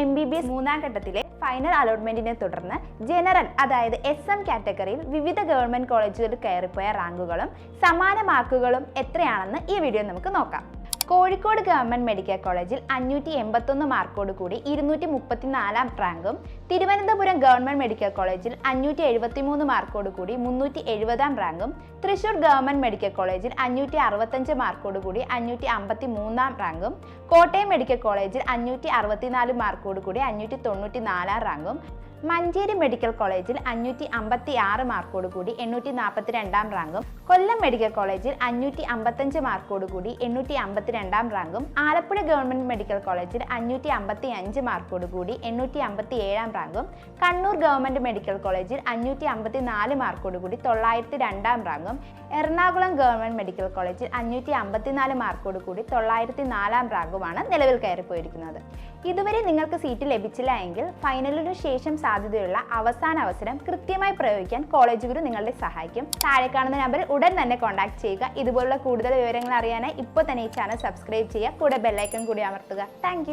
M B B S മൂന്നാം ഘട്ടത്തിലെ final അലോട്ട്മെന്റിനെ തുടർന്ന് ജനറൽ അതായത് എസ് എം കാറ്റഗറിയിൽ വിവിധ ഗവൺമെന്റ് കോളേജുകളിൽ കയറിപ്പോയ റാങ്കുകളും സമാന മാർക്കുകളും എത്രയാണെന്ന് ഈ വീഡിയോ നമുക്ക് നോക്കാം. കോഴിക്കോട് ഗവൺമെന്റ് മെഡിക്കൽ കോളേജിൽ അഞ്ഞൂറ്റി എൺപത്തൊന്ന് മാർക്കോട് കൂടി ഇരുന്നൂറ്റി മുപ്പത്തിനാലാം റാങ്കും തിരുവനന്തപുരം ഗവൺമെന്റ് മെഡിക്കൽ കോളേജിൽ അഞ്ഞൂറ്റി എഴുപത്തി മൂന്ന് മാർക്കോട് കൂടി മുന്നൂറ്റി എഴുപതാം റാങ്കും തൃശൂർ ഗവൺമെന്റ് മെഡിക്കൽ കോളേജിൽ അഞ്ഞൂറ്റി അറുപത്തഞ്ച് മാർക്കോട് കൂടി അഞ്ഞൂറ്റി അമ്പത്തി മൂന്നാം റാങ്കും കോട്ടയം മെഡിക്കൽ കോളേജിൽ അഞ്ഞൂറ്റി അറുപത്തിനാല് മാർക്കോട് കൂടി അഞ്ഞൂറ്റി തൊണ്ണൂറ്റി നാലാം റാങ്കും മഞ്ചേരി മെഡിക്കൽ കോളേജിൽ അഞ്ഞൂറ്റി അമ്പത്തി ആറ് മാർക്കോട് കൂടി എണ്ണൂറ്റി നാൽപ്പത്തി രണ്ടാം റാങ്കും കൊല്ലം മെഡിക്കൽ കോളേജിൽ അഞ്ഞൂറ്റി അമ്പത്തഞ്ച് മാർക്കോട് കൂടി എണ്ണൂറ്റി അമ്പത്തി രണ്ടാം റാങ്കും ആലപ്പുഴ ഗവൺമെന്റ് മെഡിക്കൽ കോളേജിൽ അഞ്ഞൂറ്റി അമ്പത്തി അഞ്ച് മാർക്കോട് കൂടി എണ്ണൂറ്റി അമ്പത്തി ഏഴാം റാങ്കും കണ്ണൂർ ഗവൺമെന്റ് മെഡിക്കൽ കോളേജിൽ അഞ്ഞൂറ്റി അമ്പത്തി നാല് മാർക്കോട് കൂടി തൊള്ളായിരത്തി രണ്ടാം റാങ്കും എറണാകുളം ഗവൺമെന്റ് മെഡിക്കൽ കോളേജിൽ അഞ്ഞൂറ്റി അമ്പത്തിനാല് മാർക്കോട് കൂടി തൊള്ളായിരത്തി നാലാം റാങ്കുമാണ് നിലവിൽ കയറിപ്പോയിരിക്കുന്നത്. ഇതുവരെ നിങ്ങൾക്ക് സീറ്റ് ലഭിച്ചില്ല എങ്കിൽ ഫൈനലിനു ശേഷം സാധ്യതയുള്ള അവസാന അവസരം കൃത്യമായി പ്രയോഗിക്കാൻ കോളേജ് ഗുരു നിങ്ങളെ സഹായിക്കും. താഴെ കാണുന്ന നമ്പറിൽ ഉടൻ തന്നെ കോൺടാക്ട് ചെയ്യുക. ഇതുപോലുള്ള കൂടുതൽ വിവരങ്ങൾ അറിയാനായി ഇപ്പോൾ തന്നെ ഈ ചാനൽ സബ്സ്ക്രൈബ് ചെയ്യുക. കൂടെ ബെല്ലൈക്കൺ കൂടി അമർത്തുക. താങ്ക്